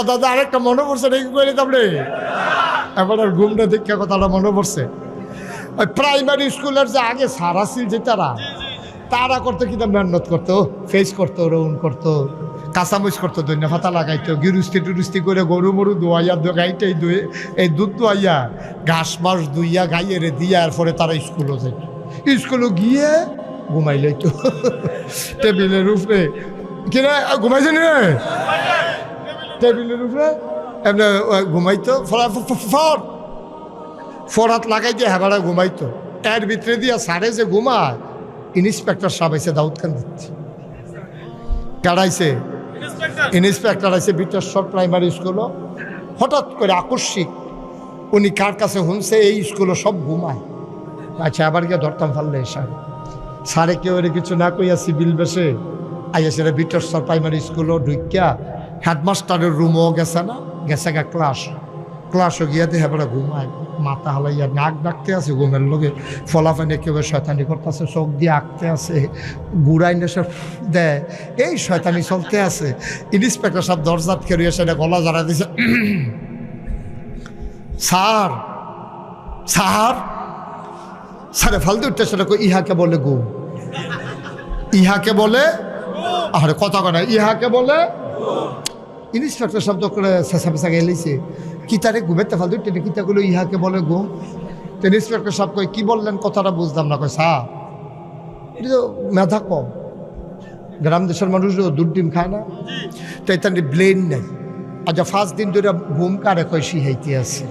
কথা তো আরেকটা মনে পড়ছে নাকি করে তাহলে এখন আর ঘুমটা দীক্ষা কথাটা মনে পড়ছে। ওই প্রাইমারি স্কুলের যে আগে সারা ছিল যে তারা তারা করতো কিন্তু মেহনত করতো ফেস করতো রৌন করতো, কাঁচামরিচ করতো দৈন্য ফাতা লাগাইতো, গিরুস্তি টুরুস্তি করে গরু মরু দোয়াইয়া গাইতে এই দুয়ে, এই দুধ দোয়াইয়া, ঘাস মাস দুইয়া, গাইয়ে রে দিয়া এর এরপরে তারা স্কুলও যাইত। স্কুলে গিয়ে ঘুমাই লইতো। টেবিলের উপরে। কিনা ঘুমাইছে রে? টেবিলের উপরে এমনি ঘুমাইতো ফর। ফরাত লাগাই দিয়ে হেবারা ঘুমাইতো। এর ভিতরে দিয়া সারে যে ঘুমায় ইন্সপেক্টর সাহেব আইসে দাউদ খান দিচ্ছে। কারাইছে ইন্সপেক্টর। আছে বিটেশ্বর প্রাইমারি স্কুলও হঠাৎ করে আকস্মিক উনি কার কাছে শুনছে এই স্কুলে সব ঘুমায়। আচ্ছা আবার গিয়ে ধরতাম ফাললে স্যার স্যারে কেউ কিছু না কইয়া সিভিল বেসে আইয়া সেটা বিটেশ্বর প্রাইমারি স্কুলও ঢুকিয়া হেডমাস্টারের রুমও গেছে না, গেছে গা ক্লাস ক্লাসও গিয়া দিয়ে ঘুমায় মাথা হালাইয়া নাক ডাকতে আছে ঘুমের লগে। ফলাফানি কেউ শয়তানি করতেছে, চোখ দিয়ে আঁকতে আছে গুড়াই নেশে দেয়। এই শয়তানি চলতে আছে। ইন্সপেক্টর সব দরজাত খেয়ে সেটা গলা জারা দিছে। সার স্যার, স্যারে, ফালতু উঠতে সেটা ইহাকে বলে ঘুম। ইহাকে বলে, আরে কথা কথা ইহাকে বলে ইন্সপেক্টর শব্দ করে শেষা পেশা গেলিছে কি তারে ঘুমেতে ফালতু, টেনে কিতাগুলো ইহাকে বলে ঘুম? তো ইন্সপেক্টর সব কই কি বললেন? কথাটা বুঝলাম না। কয়, স্যার, এটা তো মেধা কম। গ্রাম দেশের মানুষ দুধ খায় না। তো এটা ব্লেন নেই। আচ্ছা ফার্স্ট দিন ধরে ঘুম কারে কয় শিহাইতে আছে।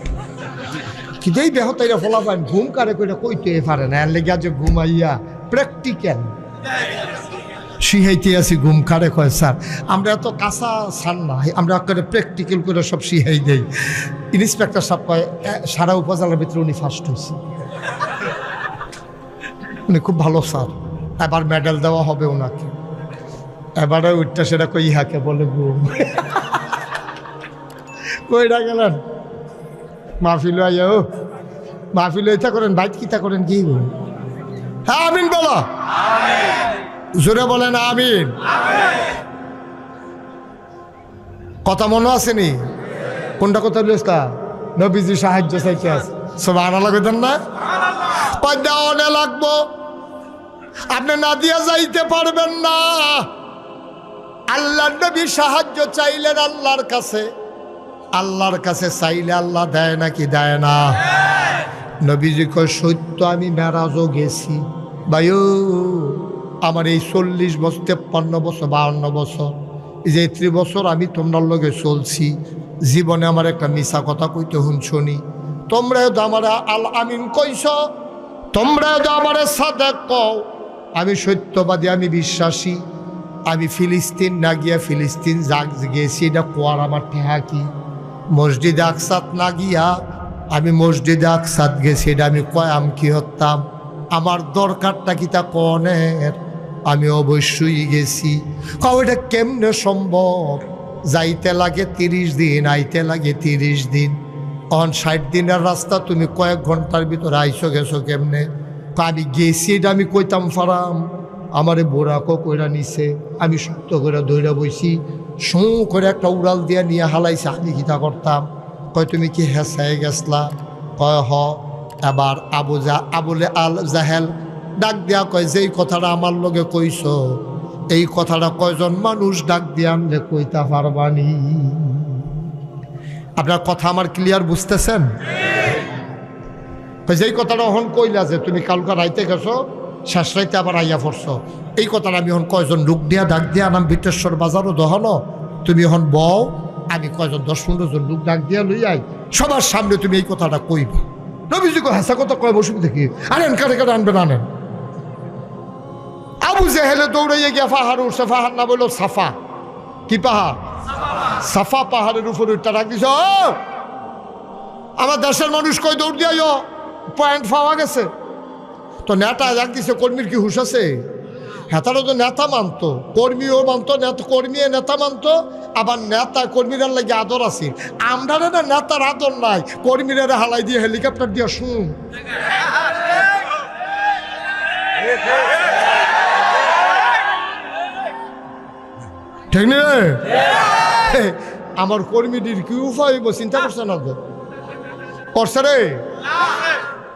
এই দেহ তাইরা ফলাফান ঘুম কারে কইরা কইতে পারে না। এর লেগে যে ঘুমাইয়া প্র্যাকটিক্যাল শিহাইতে আছি ঘুম কারে কয়, স্যার, আমরা এত কাঁচা সার না, আমরা একেবারে প্র্যাকটিক্যাল করে সব শিহাই দেই। ইন্সপেক্টর সব কয় সারা উপজেলার ভিতরে উনি ফার্স্ট হয়েছে উনি খুব ভালো স্যার, এবার মেডেল দেওয়া হবে ওনাকে এবারে উঠটা সেটা কই ইহাকে বলে ঘুম। কইরা গেলেন, মাহফিল ও মাহফিল ইচ্ছা করেন বাইক কিতা করেন, কি হ্যাঁ আমিন বলো। জোরে বলেন, আমিন। কথা মনে আসেনি কোনটা কথা বলিস নবীজি সাহায্য চাইতে আছে। সব আনা না? পাদ্যাওয়ানে লাগবো। আপনি না দিয়া যাইতে পারবেন না। আল্লাহ নবী সাহায্য চাইলেন আল্লাহর কাছে। আল্লাহর কাছে চাইলে আল্লাহ দেয় নাকি দেয় না? নবীজি কয়, সত্য আমি মেরাজও গেছি। ভাইও আমার এই চল্লিশ বছর, তেপ্পান্ন বছর, বাহান্ন বছর যে ত্রি বছর আমি তোমার লগে চলছি, জীবনে আমার একটা মিশা কথা কইতে শুনছনি তোমরা তো আমার আল আমিন কইস তোমরা তো আমার সাদে কও, আমি সত্যবাদী, আমি বিশ্বাসী, আমি ফিলিস্তিন না গিয়া ফিলিস্তিন যাক গেছি, এটা কোয়ার আমার ঠেহা কি? মসজিদে আকসাত না গিয়া আমি মসজিদে আকসাত গেছি, এটা আমি কয়াম কি হতাম? আমার দরকারটা কি তা কনের? আমি অবশ্যই গেছি। কাউ এটা কেমনে সম্ভব? যাইতে লাগে তিরিশ দিন, আইতে লাগে তিরিশ দিন। অন ষাট দিনের রাস্তা তুমি কয়েক ঘণ্টার ভিতরে আইসো গেছো কেমনে? আমি গেছি, এটা আমি কইতাম ফারাম। আমারে বোরাকও কইরা নিছে। আমি সত্য করে দৌড়া বইছি। শু করে একটা উড়াল দিয়া নিয়ে হালাইছে, আমি কিতা করতাম? কয়, তুমি কি হেসায় গেছলা? কয়, হ। এবার আবু জা আবুলে আল জাহেল ডাক দিয়া কয় যে এই কথাটা আমার লগে কইছ, এই কথাটা কয়জন মানুষ ডাক দিয়া আনলে কইতা পারবানি? আপনার কথা আমার ক্লিয়ার বুঝতেছেন? যেই কথাটা হন কইলা যে তুমি কালকা রাইতে গেছো, শেষ রাইতে আবার আইয়া পড়ছো। এই কথাটা আমি হন কয়জন লোক দিয়া ডাক দিয়া নাম বিটেশ্বর বাজারও দহন। তুমি হন বও, আমি কয়জন দশ পনেরো জন লোক ডাক দিয়া লই আই। সবার সামনে তুমি এই কথাটা কইবা। নবীজি হেসা কথা কয়, বসুন দেখি। আনেন কারে কারে আনবেন, আনেন। আবু জেহেলে দৌড়াইয়া গিয়া পাহাড় উঠছে পাহাড় না বলল সাফা। কি পাহাড়? সাফা পাহাড়ের উপরে উঠতে ডাক দিছ, "ও! আমার দেশের মানুষ কই দৌড় দিয়াইও পয়েন্ট পাওয়া গেছে। তো নেতা এক দিছে, কর্মীর কি হুশ আছে? হেতারও তো নেতা মানতো, কর্মীও মানতো, নেতা কর্মী নেতা মানতো, আবার নেতা কর্মীরা লাগে আদর আছে। আমরা না নেতার আদর নাই কর্মীরা হালাই দিয়ে হেলিকপ্টার দিয়ে শুন। ঠিক নেই আমার কর্মীটির কি উপায় হইব, চিন্তা করছে না তো? করছে রে?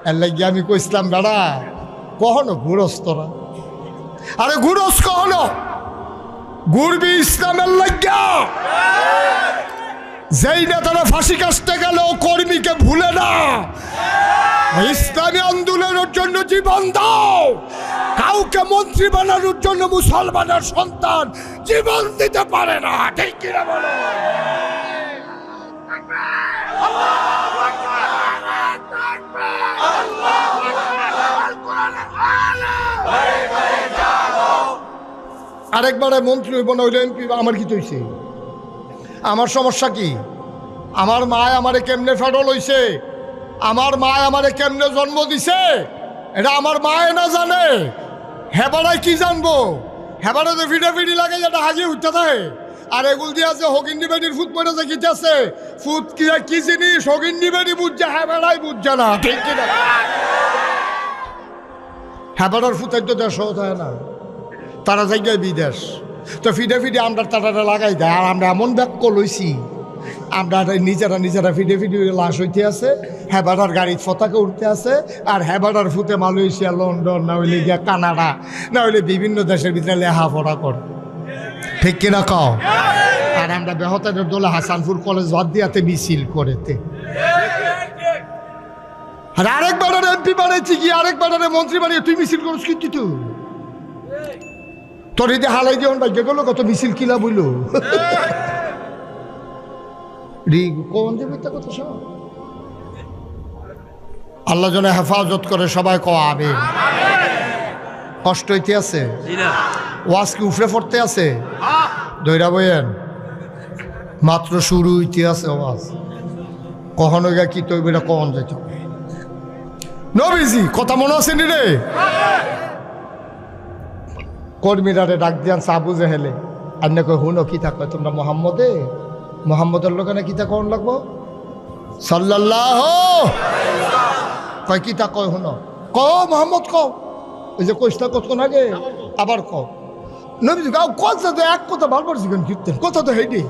এর লাগি আমি কইছিলাম, বেড়া, কখনো ঘুরস তোরা আরে ঘুরস কখনো? ঘুরবি ইসলামের লাগিয়া যেই নেতারা ফাঁসি কাটতে গেল, কর্মীকে ভুলে না। ইসলামী আন্দোলনের জন্য জীবন দাও। কাউকে মন্ত্রী বানানোর জন্য মুসলমানের সন্তান জীবন দিতে পারে না। ঠিক কিনা বলো? আরেকবারে মন্ত্রী হইব না হইলে এমপি, আমার কি তৈছে? আমার সমস্যা কি? আমার মায় আমারে কেমনে ফেডল হইছে? আমার মায় আমারে কেমনে জন্ম দিছে? এটা আমার মায় না জানে। হেবারাই কি জানব? হেবারে তো ফিডে ফিডি লাগে যেটা হাজি উঠতে থাকে। আর এগুল দিয়ে আছে হগিন্দি বেডির ফুট পড়ে যে কিতেছে ফুট কি কি জিনিস? হগিন্দি বেডি বুঝছে হেবারাই বুঝছে না। ঠিক কিনা হেবারার ফুটের তো দেশ হয় না। তারা জায়গায় বিদেশ। তো ফিডে ফিডে আমরা তারা লাগাই দেয়। আর আমরা এমন ব্যাক লইছি। আমরা নিজেরা নিজেরা ফিডে ফিডে লাশ হইতে আছে, হেবাডার গাড়ির পতাকা উঠতে আছে, আর হেবাডার ফুতে মালয়েশিয়া, লন্ডন, না হইলে গিয়া কানাডা, না হইলে বিভিন্ন দেশের ভিতরে লেহাপড়া করে। ঠিক কিনা কও? আর আমরা বেহতাদের দোলে হাসানপুর কলেজ বাদ দিয়াতে মিছিল করেতে। আর আরেকবার এমপি বানাইছি কি আরেকবার মন্ত্রী বানিয়ে তুই মিছিল করিস কিন্তু তুই। তোর এই যে হালাই যেমন ভাগ্য গেল, কত মিছিল কিলা বইল। কোন কথা সব আল্লাহ জনে হেফাজত করে সবাই ক আবে কষ্ট হইতে আছে? ওয়াজ কি উফরে পড়তে আছে? দৈরা বইয়েন মাত্র শুরু হইতে আছে ওয়াজ। কখনো গা কি তৈব এটা কখন যাইত নবীজি কথা মনে আছে নি রে? কর্মীরারে ডাক দিয়ান সাবু জেহেলে আন্য কই হুনো কি থাকো? তোমরা মোহাম্মদে? মোহাম্মদের লোকেরা কি তা কোন লাগবো? সাল্লাল্লাহ! কয় কি তা কয় হুনো ক মোহাম্মদ ক এই যে কইসটা কতক্ষণ আগে? আবার ক নবী গাও কথা তো এক কথা ভালবার জিগান কীর্তেন কথা তো হেডি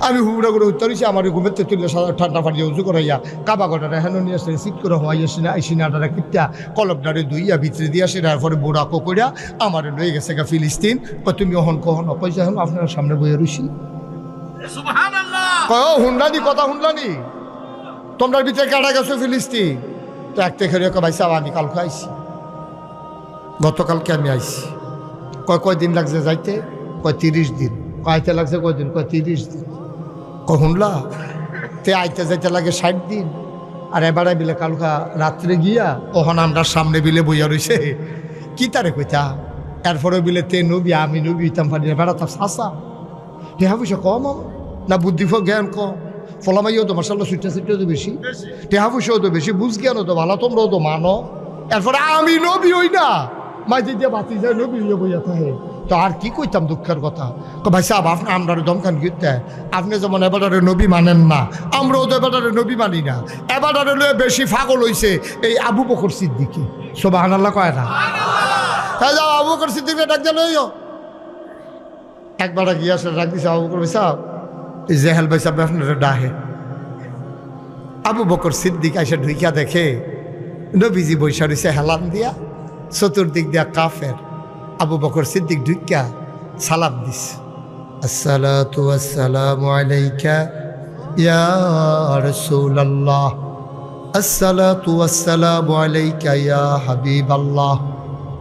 আমি হুবড়া করে উত্তরিছি আমার ঘুমেতে তুললে সাদা ঠান্ডা পানি উজু করাইয়া কাবা গটারে হেন নিয়ে আসলে শীত করে হওয়াই আসি না আইসি না ডারা কিত্যা কলবডারে দুইয়া ভিতরে দিয়ে আসি তারপরে বুড়া কইরা আমার লয়ে গেছে গা ফিলিস্তিন। তুমি অহন কহন কইছে এখন আপনার সামনে বইয়ে রুছি কয় হুন্ডানি কথা হুন্ডানি তোমরা ভিতরে কাটা গেছো ফিলিস্তিন তো এক থেকে ভাই সাহেব, আমি কালকে আইসি গতকালকে আমি আইসি কয় কয় দিন লাগছে যাইতে? কয়, তিরিশ দিন। কয়তে লাগছে কয়দিন কয়, তিরিশ দিন। কয় শুনলা তে আইতে যাইতে লাগে ষাট দিন। আর এবারে বিলে কালকা রাত্রে গিয়া কখন আমরা সামনে বিলে বইয়া রইছে। কি তারে কইতা? এরপরে বিলে তে নবী, আমি নবী, ইতাম পারি বেড়া তার শাসা টেহা পয়সা কম না বুদ্ধি জ্ঞান কম। ফলামাইও তো মাসাল্লাহ সুইটা সুইটাও তো বেশি। টেহা পয়সাও তো বেশি বুঝ জ্ঞানও তো ভালো তোমরাও তো মানো। এরপরে আমি নবী হই না। মাঝে দিয়ে বাতি যায় নবী হইয়া বইয়া থাকে। তো আর কি কইতাম দুঃখের কথা? তো ভাই সাহেব আপনি আমরা দমখান গিয়ে আপনি যেমন এবারে নবী মানেন না আমরাও তো এবারে নবী মানি না। এবারে বেশি ফাগল হইছে এই আবু বকর সিদ্দিকি। সোবাহান আল্লাহ কয় না? হ্যাঁ যাও আবু বকর সিদ্দিকে ডাক দিল একবার গিয়ে আসলে ডাক দিছে, আবু বকর সাহেব, এই জেহেল ভাই সাহেব আপনার ডাহে আবু বকর সিদ্দিক এসে ঢুকিয়া দেখে, নবীজি বৈশা রয়েছে হেলান দিয়া, চতুর্দিক দিয়া কাফের। আবু বকর সিদ্দিক ঢুকিয়া সালাম দিস আসসালাতু আসসালামু আলাইকা ইয়া রাসূলুল্লাহ। আসসালাতু আলাইকা ইয়া হাবিবাল্লাহ।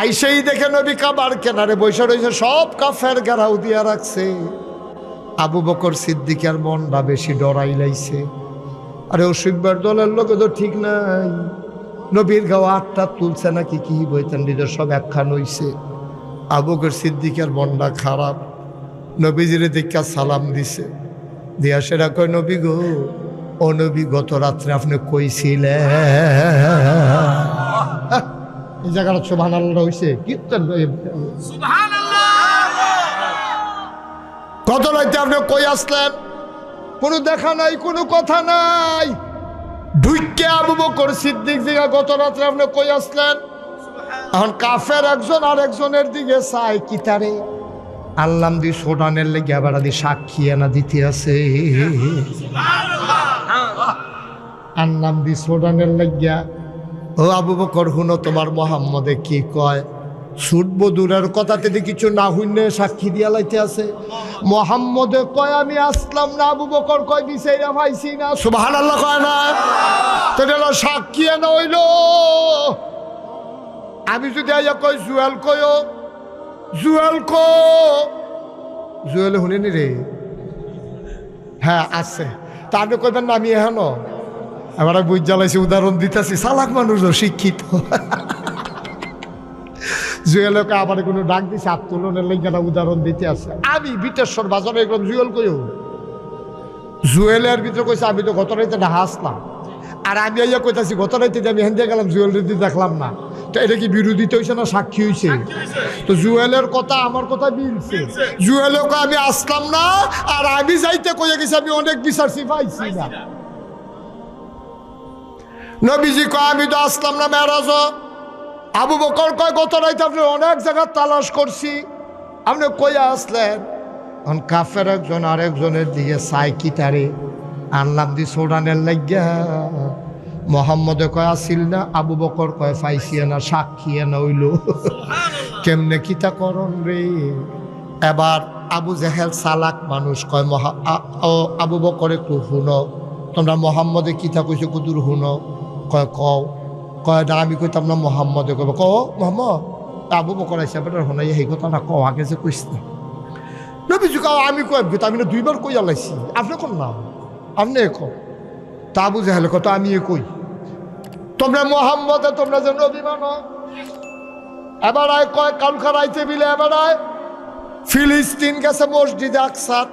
আইসেই দেখে নবী কাবার কেনারে বসে রয়েছে সব কাফের গেরাও দিয়া রাখছে। আবু বকর সিদ্দিকের মনটা বেশি ডরাই লাইছে। আরে অসুখবার দলের লোকে তো ঠিক নাই। নবীর গাও আটটা তুলছে নাকি কি বইতেন, নিজের সব একখান হইছে। আবুকর সিদ্দিকের মনটা খারাপ। নবীজিরে দেখা সালাম দিছে। দিয়া সেটা কয়, নবী গো, ও নবী গত রাত্রে আপনি কইছিলেন? এই জায়গাটা সোভান আল্লাহ হয়েছে কীর্তন কত রাইতে আপনি কই আসলেন? কোনো দেখা নাই কোনো কথা নাই। ঢুইকে আবু বকর সিদ্দিক দিকে গত রাত্রে আপনি কই আসলেন? এখন কাফের একজন আর একজনের দিকে চাই কি তারে? আল্লাম দি সোডানের লেগে আবার দি সাক্ষী এনা দিতে আছে। আল্লাম দি সোডানের লাগিয়া ও আবু বকর, হুনো তোমার মোহাম্মদে কি কয়? ছুটবো দূরের কথাতে কিছু না হইনে সাক্ষী দিয়া লাইতে আছে। মোহাম্মদে কয়, আমি আসলাম না, আবু বকর কয়, বিচাইরা পাইছি না। সুবাহান আল্লাহ কয় না। তো সাক্ষী এনা হইল। আমি যদি আইয়া কই, জুয়েল কয়ো জুয়েল কো। জুয়েল শুনিনি রে? হ্যাঁ আছে। তা আপনি কইবেন না, আমি এখানো এবার বই জ্বালাইছি উদাহরণ দিতেছি চালাক মানুষ শিক্ষিত। জুয়েলকে আবার কোনো ডাক দিছে আত্মোলনের লেগে উদাহরণ দিতে আছে। আমি বিটেশ্বর বাজারে এরকম জুয়েল কইও জুয়েলের ভিতরে কইছে আমি তো গত রাইতে না হাসলাম। আর আমি আইয়া কইতাছি গত রাইতে আমি হেন দিয়ে গেলাম জুয়েল রেডি দেখলাম না। তো এটা কি বিরোধিতা হয়েছে না সাক্ষী হয়েছে তো জুয়েলের কথা আমার কথা মিলছে। জুয়েলকে আমি আসলাম না আর আমি যাইতে কইয়া গেছি আমি অনেক বিচারছি পাইছি না। নবীজি কয় আমি তো আসলাম না মেরাজ আবু বকর কয় গত রাইতে আপনি অনেক জায়গা তালাশ করছি। আপনি কইয়া আসলেন? এখন কাফের একজন আরেকজনের দিকে চাই কি তারে? আনলাম দি সোডানের লাগিয়া। মোহাম্মদে কয় আসিল না। আবু বকর কয় পাইছি না সাক্ষী না হইল। কেমনে কিতা করন রে? এবার আবু জেহেল সালাক মানুষ কয় মহা আবু বকর একটু শুনো। তোমরা মোহাম্মদে কিতা কইছো কুতুর শুনো? কয়, কও, কয় না আমি কইতাম না মোহাম্মদে কব ক মোহাম্মদ, আবু বকর আইসা বেটার সেই কথা না কও, আগে যে কইস না কাও, আমি কিন্তু আমি দুইবার কই আলাইছি। আপনি কোন না আপনি কো তা আবু জেহেল কত আমি এ কই। তোমরা মোহাম্মদে, তোমরা যে নবী মানো। এবার আয়, কয় কালকার আইতে বিলে এবার ফিলিস্তিন গেছে মসজিদে আকসার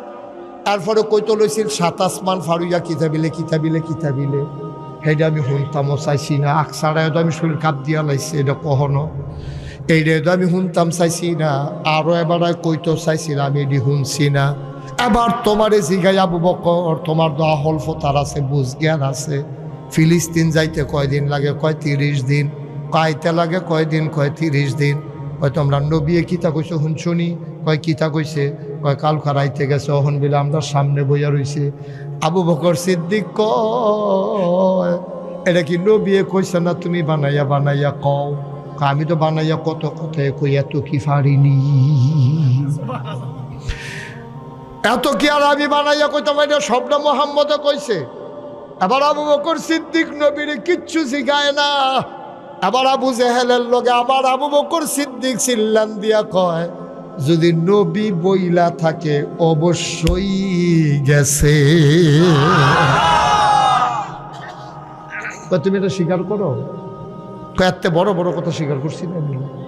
তারপরে কইতো লইছিল সাত আসমান ফারুইয়া কিতাবিলে কিতাবিলে কিতাবিলে। সেইটা আমি শুনতামও চাইছি না। আকসারায় তো আমি শরীর কাপ দিয়া লাইছে, এটা কখনো। এইটা তো আমি শুনতাম, চাইছি না। আরও এবার কইতো, চাইছি না, আমি এটি শুনছি না। এবার তোমারে জিগাই আবু বকর, তোমার তো আহল ফতার আছে, বুঝ জ্ঞান আছে। ফিলিস্তিন যাইতে কয়দিন লাগে? কয় তিরিশ দিন। কয়তে লাগে কয়দিন কয় তিরিশ দিন। কয় তোমরা নবিয়ে কিতা কইছো শুনছনি কয় কিতা কইছে? কয় কাল খারাইতে গেছে, অহন বিলে আমরা সামনে বইয়া রইছে। আবু বকর সিদ্দিক কয়, এটা কি নবিয়ে কইছে না তুমি বানাইয়া বানাইয়া কও? আমি তো বানাইয়া কত কথায় কই, এত কি পারিনি? এত কি আর আমি বানাইয়া কইতাম, এটা সবটা মোহাম্মদে কইছে? এবার আবু বকর সিদ্দিক নবীর কিচ্ছু শিখায় না। আবার আবু জেহেলের লগে আবার আবু বকর সিদ্দিক সিল্লান দিয়া কয় যদি নবী বইলা থাকে অবশ্যই গেছে। তুমি এটা স্বীকার করো? কয়েকটা এত বড় বড় কথা স্বীকার করছি না আমি।